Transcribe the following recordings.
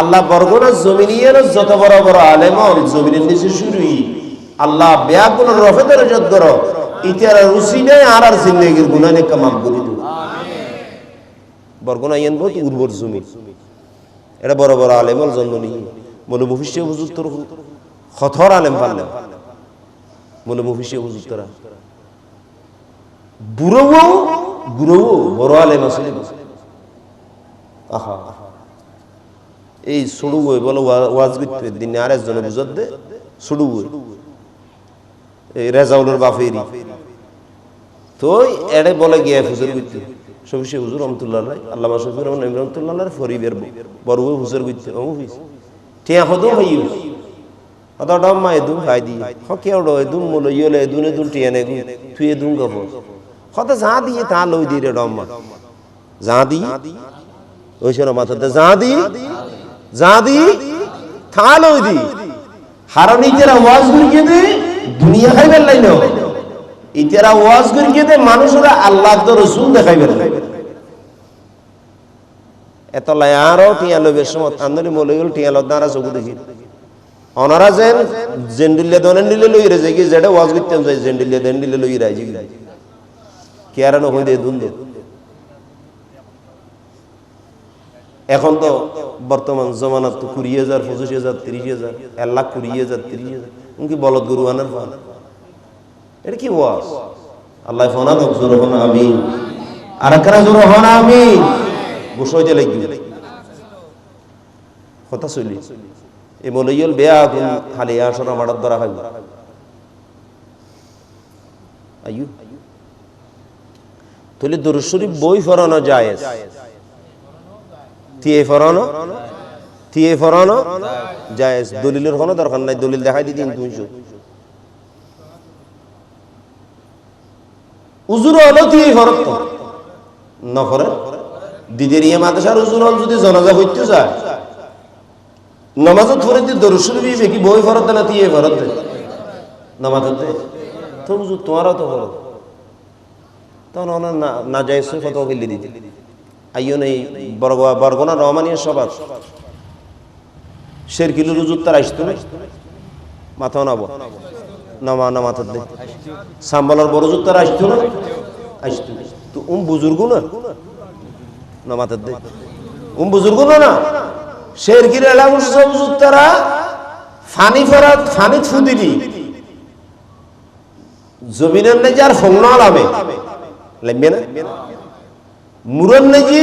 আল্লাহ বরগুনা জমিনিয়ের যত বড় বড় আলেমন জমিনের নিচে শুরুই। আল্লাহ ব্যাগুন রফে ধরে যত করো। ইতিহার রুচি নেই আর আর জিন্দগির গুণা নে কামাম করি দিও। বরগুনা ইয়েন বহুত উর্বর জমি। এটা বড় বড় আলেমল জন্ম নিয়ে বলে ভবিষ্য হুজুর তোর খথর আলেম পারলেন বলে ভবিষ্য হুজুর তোরা। বুড়ো বুড়ো বড় আলেম আসলে আহা। এই সুড়ু বই বলো, ওয়া- ওয়াজ করতে দিন আর একজনে বুঝত দে সুড়ু বই এই রেজাউলের বাফেরি তো এড়ে বলে গিয়ে হুজুর করতে। সবিষে হুজুর রহমতুল্লাহ আল্লাহ শফির রহমান রহমতুল্লাহ ফরিবের বড় বই হুজুর করতে, ও হুইস টিয়া হদো হই অত ডম মা এদুম খাই দি হকে ওড়ো এদুম মুলো ইয়লে এদুন এদুন টিয়া নে তুই এদুম গফ হতে যা দিয়ে তা লই দি রে ডম মা যা দি ওই সে মাথাতে যা দি যা দি থা লই দি হারণ ইতেরা ওয়াজ করিয়ে দে দুনিয়া খাইবার লাইন ইতেরা ওয়াজ করিয়ে দে মানুষরা আল্লাহ তো রসুল দেখাইবার এত লাই আরও টিয়া লইবের সময় আন্দোলন মলে গেল টিয়া লদ চকু দেখি। অনারা যেন জেন্ডিলে দনেন দিলে লই রে কি যেটা ওয়াজ করতাম যাই, জেন্ডিলে দেন দিলে লই রাজি দে দুন দে। এখন তো বর্তমান জমানাত তো কুড়ি হাজার, পঁচিশ হাজার, তিরিশ হাজার, এক লাখ কুড়ি হাজার, তিরিশ হাজার। কি বলদ গরু আনার ফান এটা কি ওয়াজ? আল্লাহ ফোনা তো জোর হন আমি আর একরা জোর হন আমি বসইতে লাগি কথা চলি। এ বলে ইয়ল বেয়া গুণ হালি আসর আমার দ্বারা হয়। আয়ু তুলি বই ফরানো যায় তিয়ে ফরানো তিয়ে ফরানো, জায়েজ। দলিলের কোনো দরকার নাই, দলিল দেখাই দি তিন দুইশো। উজুর হলো তিয়ে ফরত নফরে দিদের ইয়ে মাদ্রাসার উজুর হল যদি জনাজা হইতে যায়। নমাজত ফরে দি দরুশুর বি কি বই ফরত না তিয়ে ফরত? নমাজত তো উজুর তোমারও তো ফরত। তখন না না যায় কত গেলি দিতে। নেই বরগা বরগনা, রহমানিয়া সবার শের কিলো রুজুর তার আসতো না? মাথা নাব। নামা না মাথার দে। সাম্বালার বড় জুত তার আসতো না? আসতো তো উম বুজুর্গ না? না মাথার দে। উম বুজুর্গ না শের কিলো এলাম জুত তারা? ফানি ফেরাত, ফানি থুদিলি জমিনের নেই আর ফোন আলামে লাগবে না? মুরন নেজি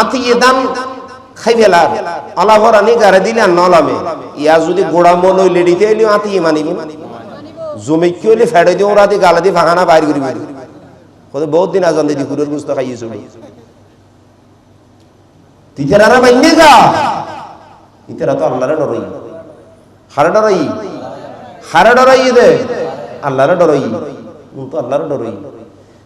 আতি এদান খাই ফেলার আলাভর আনি গারে দিলে নলামে। ইয়া যদি গোড়া মন ওই লেডিতে এলি আতি মানিব। জমি কি হইলে ফেড়ে দিয়ে ওরা দিয়ে গালা দিয়ে ফাঁকানা বাইর করিবি। কত বহুত দিন আজান দিদি কুরের গুস্ত খাইয়ে চলি। তিতারা মাইনে গা ইতারা তো আল্লাহরে ডরই। হারে ডরই। হারে ডরই দে। আল্লাহরে ডরই। তো আল্লাহরে ডরই।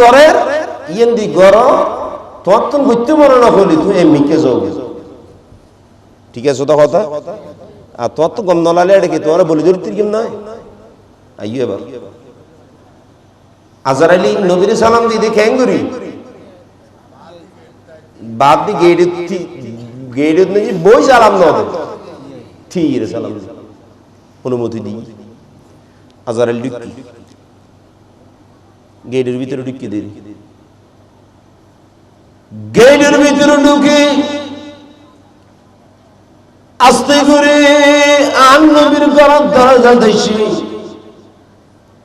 গরের ইয়েন দি গর তোর তো মনে না হলি তুই এমনিকে যাও ঠিক আছে তো কথা? আর তোর তো গম নলালে এটা কি তোমার বলি ধরতে কেম নয়? এবার। আজার আলী নবীর সালাম দিদি খেঙ্গুরি বাদ দি গেড়ে গেড়ে বই সালাম না ঠিক সালাম। অনুমতি দিই। আজারাল ঢুকি গেটের ভিতরে ঢুকি দিই। গেটের ভিতরে ঢুকে। আস্তে করে আন নবীর গরম দরজা দেশি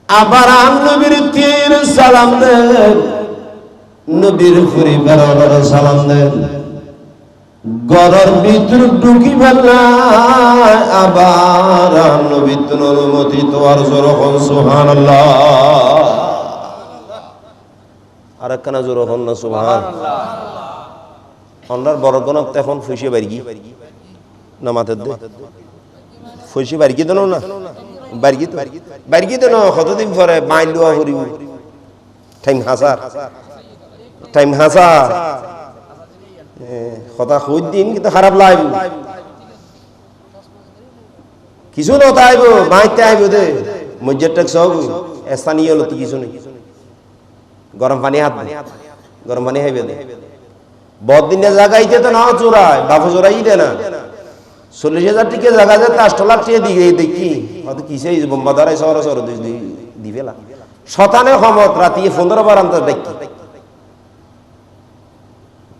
আবার আন নবীর তীর সালাম দেন। নবীর পরিবার সালাম দেন। গরর ভিতর ঢুকি ফেললাই আবার অনুমতি তোমার জোরখন সুহান আর একখানা জোরখন না সুহান অন্যার বড় কোন এখন ফুসিয়ে বাড়ি না মাথার দে। ফুসিয়ে বাড়ি দেন না। বাড়ি বাড়ি দেন কতদিন পরে মাইল করিব। টাইম হাসার টাইম হাসার কথা দিন কিন্তু খারাপ লাগবে কিছু নতা আইব মাইতে আইব দে। সব স্থানীয় কিছু নেই। গরম পানি হাত গরম পানি দে। বদিনে জাগাইতে তো না চোরায় বাপু চোরাই দে না। চল্লিশ হাজার টিকে জায়গা যে তাস টলার টিকে দিকে দেখি হয়তো কিসে বোম্বা ধরাই শহর শহর দি ফেলা শতানে সমত রাতি পনেরো বার আন্তর দেখি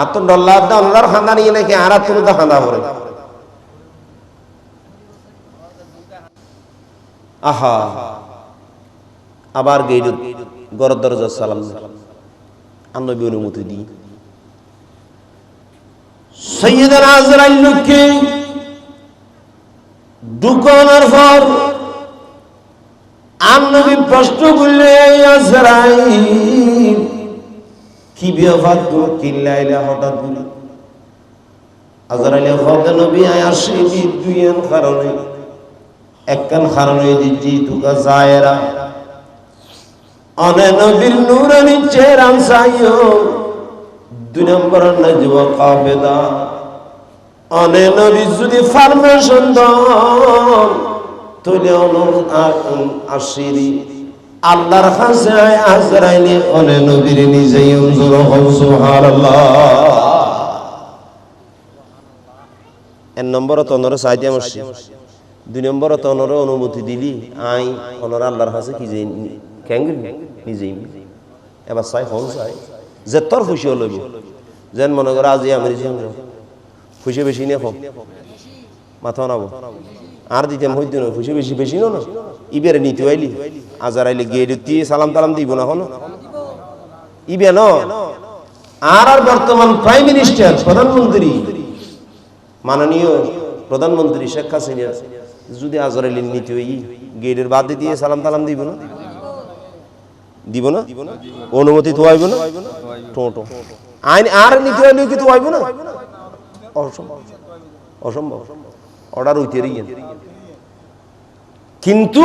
আর তো ডল্লা দা, আল্লাহর নিয়ে নাকি আর তুমি তো খান্দা করে। আহা, আবার গেইড গরর দরজা সালাম আন্নবী অনুমতি দিই। সৈয়দান আজরাইল লোককে ঢুকানোর পর আন্নবী প্রশ্ন করলে আজরাইল কি ব্যাপার তো কিল্লাইলা হঠাৎ করে আজরাইলে হকে নবী আসে দুইয়ের কারণে। একখান কারণে দিচ্ছি তুকা জায়রা অনে নবীর নূরানি চেহারান সাইও দুই নম্বর নজব কাবেদা। অনে নবী যদি ফার্মেশন দন, তৈলে অনুর আসিরি আল্লাহর কাছে আজরাইলে অনে নবীর নিজেই অনুর হন সুবহানাল্লাহ। এক নম্বর তনরে চাইতে মরছি দুই নম্বর তনরে অনুমতি দিলি, আই অনর আল্লাহর কাছে কি যে কেঙ্গি নিজেই। এবার চাই হন চাই। যে তোর খুশি হল যেন মনে করো আজি আমি খুশি বেশি নিয়ে কম মাথা নাবো। আর দিতাম হইতো না খুশি বেশি বেশি না। ইবেরে নিতে আইলি। আজার আইলে গিয়ে দিতি সালাম তালাম দিব না হনো ইবে ন, আর আর বর্তমান প্রাইম মিনিস্টার প্রধানমন্ত্রী, মাননীয় প্রধানমন্ত্রী শেখ হাসিনা, যদি আজরাইল নীতি হই, গেটের বাদ দিয়ে সালাম তালাম দিব না? দিব না? অনুমতি তো আইব না? টোটো আইন আর নীতি হইলে কি তো আইব না? অসম্ভব। অসম্ভব। অর্ডার রিয়েন কিন্তু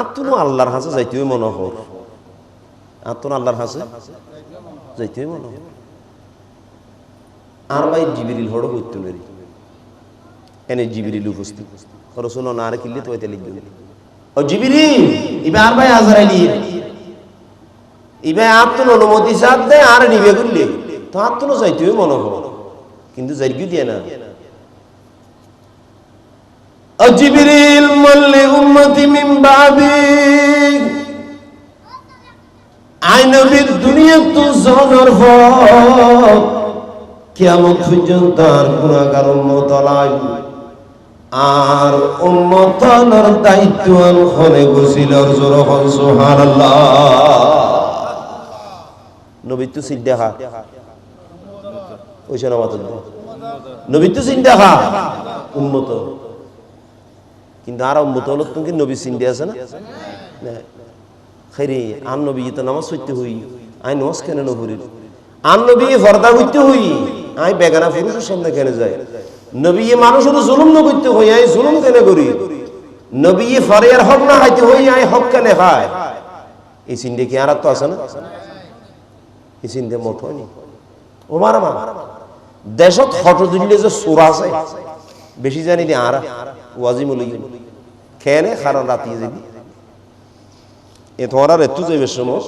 আতুন আল্লাহর হাসে যাইতে মনে হর আতুন আল্লাহর হাসে যাইতে মনে হর আর ভাই জিবিরিল হড়ো করতে পারি এনে জিবিরিল উপস্থিত। রসুন না, আর কিনলে তো এতে লিখবে ও জিবিরি ইবে আর ভাই আজরাইলি ইবে আত্মন অনুমতি সাথ আর নিবে করলে। তো আত্মন চাইতে মনে হো কিন্তু জার্গি দিয়ে না। জিবিরিল মল্লি উম্মতি মিন বাদি। আইনবির দুনিয়া তো জনের পর কেমন পর্যন্ত আর গুণাগার দায়িত্ব হলে বসিল জোর হন সোহার নবী তো সিদ্ধা হা। ওই সে নামাজ নবী তো চিন্তা খা উন্মত কিন্তু আর উন্মত হলো তুমি নবী চিন্তা আছে না? না। খেরে আন নবী তো নামাজ পড়তে হই। আই নমাজ কেন নবীর আন নবী ফর্দা করতে হই। আই বেগানা পুরুষের সামনে কেন যায়? নবী মানুষের জুলুম না করতে হই। আই জুলুম কেন করি? নবী ফরিয়ার হক না হাইতে হই। আই হক কেন খায়? এই চিন্তা কি আর তো আছে না? এই চিন্তা মত হয়নি? মারা মা। দেশত হট দিলে যে সুর আছে, বেশি জানি দি আর। ওয়াজিম লই খেয়ে রাতি যাবি এ তোমার আর এত যাবে সময়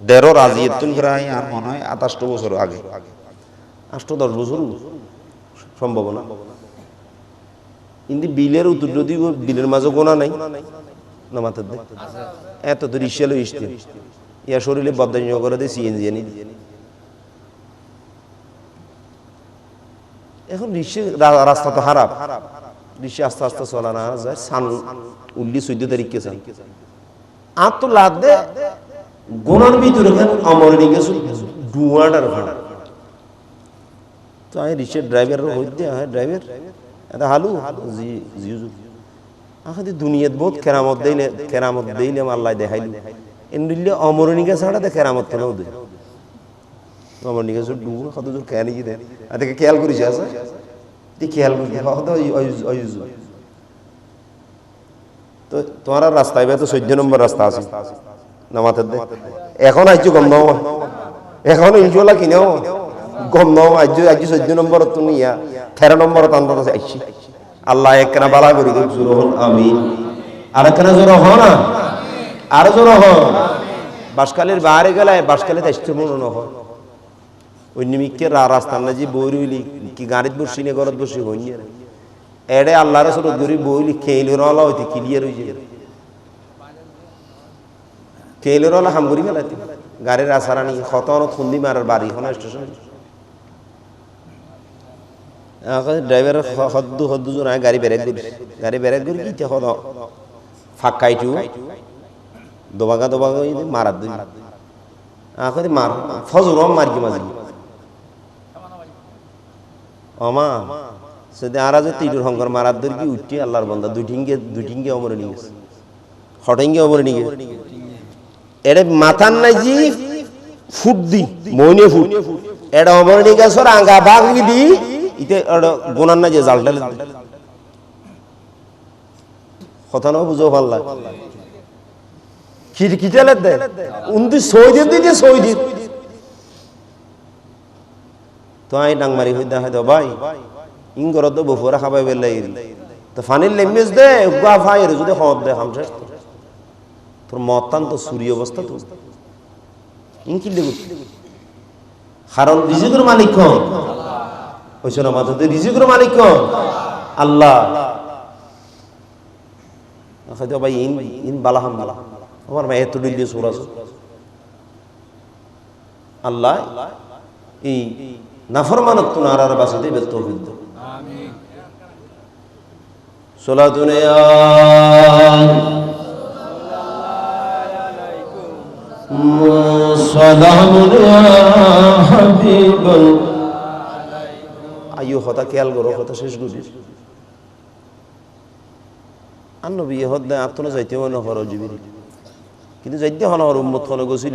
দেড় রাজি এতুন প্রায় আর মনে হয় বছর আগে। আষ্ট দশ বছর কিন্তু বিলের উত্তর যদি বিলের মাঝে গোনা নাই না মাথার দে। এত তো রিক্সা লই ইয়া শরীরে বদানি করে দিয়ে সিএনজি আনি এখন রিক্সা রাস্তা তো খারাপ রিক্সা আস্তে আস্তে চলা না, যায় সান উল্লি চোদ্দ তারিখকে চান আর লাদ দে গোনার ভিতরে নিকে ডুয়াটার ভাড়া। তো আমি ড্রাইভার হ্যাঁ ড্রাইভার, এটা হালু, জি দুনিয়াত বহুত কেরামত দেইলে কেরামত দেইলে আল্লাহ দেখাইল। এন্ডিলে অমরণিকা ছাড়া দে কেরামত কেন দেয় অমরণিকা জোর ডু কত জোর কেন কি এটাকে খেয়াল করিস আছে তুই খেয়াল তো তোমার আর রাস্তা এবার তো চোদ্দ নম্বর রাস্তা আছে নামাতের দে এখন আইছো গম নাও এখন ইনশাল্লাহ কিনেও গম নাও আজ আজ চোদ্দ নম্বর তুমি ইয়া তেরো নম্বর তান্দাত আইছি আল্লাহ একখানা বালা করি দিক জোর হন আমিন আর একখানা জোর হ না আর জোর হ বাসকালের বাইরে গেলে বাসকালে আসতে মনে হয় ওই নিমিককে রাস্তার না যে বই রইলি কি গাড়িত বসি নে ঘরত বসি হইনি এডে আল্লাহ রসুল গরি বইলি খেইলি রলা হইতে ক্লিয়ার হয়ে যায় খেইলি রলা হাম করি ফেলাইতে গাড়ির আসারানি খতন খুন্দি মারার বাড়ি হন স্টেশন ড্রাইভারের হদ্দু হদ্দু জন গাড়ি বেরেক করি গাড়ি বেরেক করি কি হদ ফাঁকাইটু দোবাগা দোবাগা মারার দিন আখরি মার ফজর মার কি মাঝি অমা, সেদিন আর যে তিটুর হংকর মারার দর কি উঠি আল্লাহর বন্দা, দুই ঠিঙ্গে দুই ঠিঙ্গে অমরে নিয়ে গেছে। হটেঙ্গে অমরে নিয়ে এটা মাথার নাই জি, ফুট দি, মইনে ফুট। এটা অমরে নিয়ে গেছে আঙ্গা বাঘ দি, ইতে গোনার না যে জাল ঢালে কথা না বুঝো ভালো লাগে। খিড়কিটালে দে। উন্দি সই দিয়ে দিতে সই দিয়ে তো আই ডাংমারি হই দেখা দাও ভাই ইঙ্গর তো বফুরা খাবাই বেলাই তো ফানির লেমেজ দে গা ফাইর যদি হদ দে হামছে তোর মতান তো সূর্য অবস্থা তো। ইন কি লেগু কারণ রিজিকের মালিক কোন হইছে না মাথাতে রিজিকের মালিক কোন আল্লাহ। হয়তো ভাই, ইন ইন বালাহাম বালা। আমার মা এত ডিল্লি সুর আছে আল্লাহ, এই নাফরমানত তো আইও হতা খেয়াল করো কথা শেষ করি। আন্ন বিয়ে হদ দেয় আত্মনা যাইতে মনে হর জীবির কিন্তু যাইতে হন হর উম্মত হন গছিল।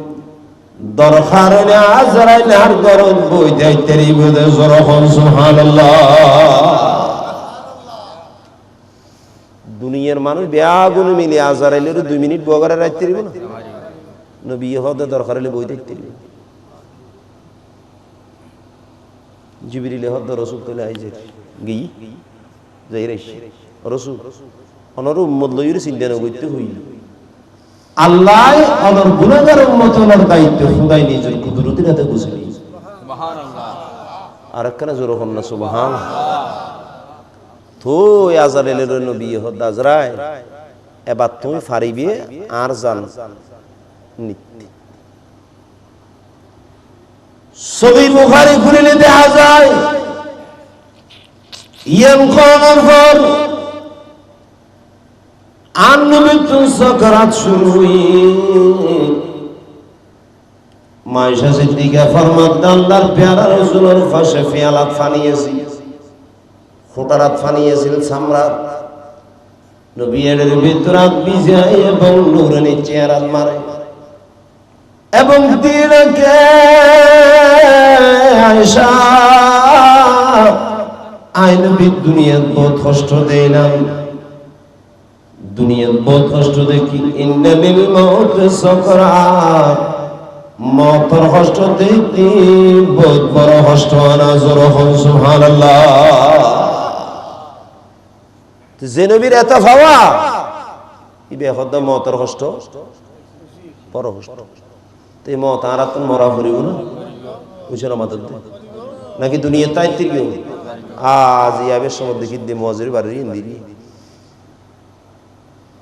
দরকার আজরাইল আর দরদ বই যাইতেরি বোধে জরহন সুবহানাল্লাহ। দুনিয়ার মানুষ মিলে আজরাইলের দুই মিনিট বগরে রাখতে দিব না নবী হদে দরকার হলে বই দেখতে দিব জিবিরিলে হদ রসুল আইজে গিয়ে যাই রাইছি অনর উম্মত চিন্তা নগৈতে হইল। আল্লাহ অনর গুণাগার হলার দায়িত্ব খুদাই নিজের কুদরতির হাতে বুঝলি আর একখানে জোর হন না সুবহান। তো আজার এলের নবী হদ আজরায় এবার তুমি ফারিবি আর জান নিত্যি ছবি বুখারি খুলিলে দেখা যায় ইয়াম খাওয়ানোর পর মাইশা সিদ্দিকা ফরমাত আল্লাহর পেয়ারা রসুলের পাশে ফিয়ালাত ফানিয়েছি খোটারাত ফানিয়েছিল সামরাত নবীর ভিতরাত বিজাই এবং নুরানি চেয়ারাত মারে। এবং দিনকে আয়সা আইন বহুত কষ্ট দিলাম দুনিয়াত বহুত কষ্ট দেখি। ইন্নালিল মৌত সকরাত মতর কষ্ট দেখি বহুত বড় কষ্ট আনা জোর হন সুবহানাল্লাহ। যে নবীর এত ভাবা ইবে হদ্দ মতর কষ্ট বড় কষ্ট। তো মত আর তো মরা ফুরিব না। বুঝছেন আমাদের নাকি দুনিয়া তাই তিরিও। আজ ইয়াবের সময় দেখি দে মজুরি বাড়ির ইন্দিরি।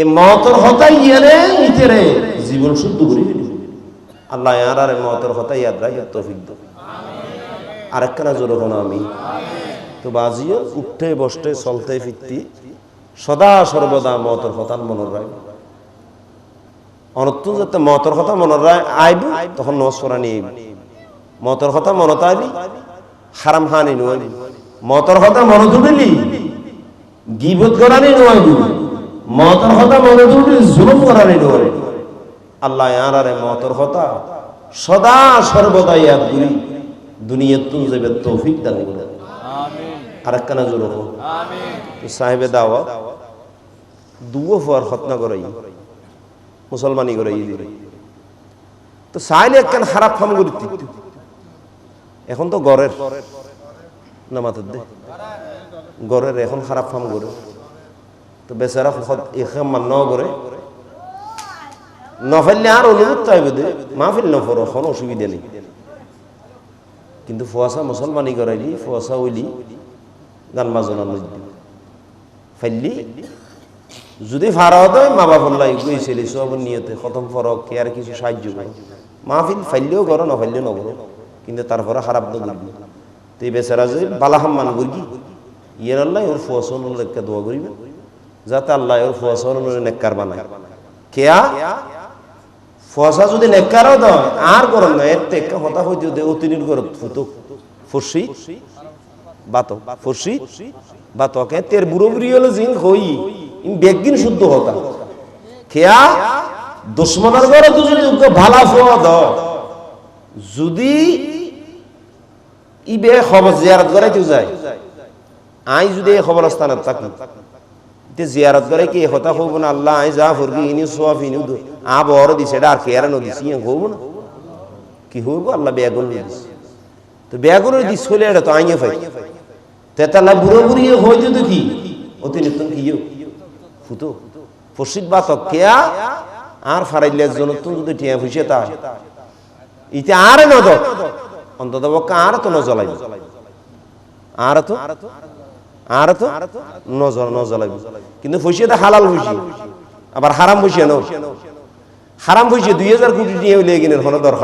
এই মতর হতাই ইয়ারে ইতেরে জীবন শুদ্ধ করি আল্লাহ আর আর মতর হতাই ইয়াদ রাখ তৌফিক দাও। আরেকখানা জোর হলো আমি। তো বাজিও উঠতে, বসতে, চলতে, ফিরতি, সদা সর্বদা মতর কথা মনের রায়। অনত্য যাতে মতর কথা মনের রায় আইব, তখন নসরা নিয়ে মতর কথা মনত আইলি হারাম হানি নয় মতর কথা মনে তুলিলি গিবত করানি নয় মতর কথা মনে তুলিলি জুলুম করানি নয় আল্লাহ আর আরে মতর কথা সদা সর্বদা ইয়াদ করি দুনিয়া তুল যাবে তৌফিক দান করে আরেকখানা জোর হোক সাহেবে দাওয়া দুও ফুয়ার খতনা করাই মুসলমানি করাই দিলে তো সাইলে একখান খারাপ ফাম করি এখন তো গড়ের। না মাথার দে। গড়ের এখন খারাপ ফাম করে। তো বেচারা এখান মান করে। নফেললে আর অনুরোধ চাইবে দে। মাহফিল নফর এখন অসুবিধা নেই। কিন্তু ফুয়াশা মুসলমানি করাইলি ফুয়াশা ওইলি গান বাজনা নদী ফাইলি যদি ফারাও দেয়, মা বাবার লাই গইছিল সব নিয়তে খতম ফরক কে আর কিছু সাহায্য করে। মাহফিল ফাইলেও করো, না ফাইলেও না করো। কিন্তু তারপরে খারাপ তো করবি। তো এই বেচারা যে বালাহাম মান করবি ইয়ের আল্লাহ, ওর ফুয়াশন লেখা দোয়া করিবে যাতে আল্লাহ ওর ফুয়াশন নেককার বানায়। কেয়া? ফুয়াশা যদি নেককারও দেয়, আর করন না, এর টেক্কা হতা হইতে দে অতিনির করত ফুতো ফুসি? বাতো ফুসি? বাতকে। তের বুড়ো বুড়ি হলো জিন হই। ইম বেগদিন শুদ্ধ হতা। খেয়া দুশ্মনের ঘরে তো যদি ভালা ফোয়া দ যদি ইবে খবর জিয়ারত করে কেউ যায়, আই যদি এই খবর স্থানত থাকি তে জিয়ারত করে কি হতা হব না? আল্লাহ আই যা ফুরগি ইনি সোয়াফ, ইনি দু আ বড় দিছে, এটা আর কেয়ার নদিছি হব না। কি হইব আল্লাহ বেগুন দিছে। তো বেগুন দিস হলে এটা তো আইয়ে ফাই। তেতালা বুড়ো বুড়ি হইতে তো কি? অতিরিক্ত কি ফুটো ফসিদ বা কেয়া, আর ফারাইলে জন তুমি যদি টিয়া ফুসে তা। ইতে আর নদ অন্তত আর তো নজলাই আর তো? আর তো নজর নজর লাগবে। কিন্তু ফুসিয়ে এটা হালাল ফুসি। আবার হারাম ফুসিয়ে ন হারাম ফুসিয়ে দুই হাজার কোটি নিয়ে হইলে কিনে দরকার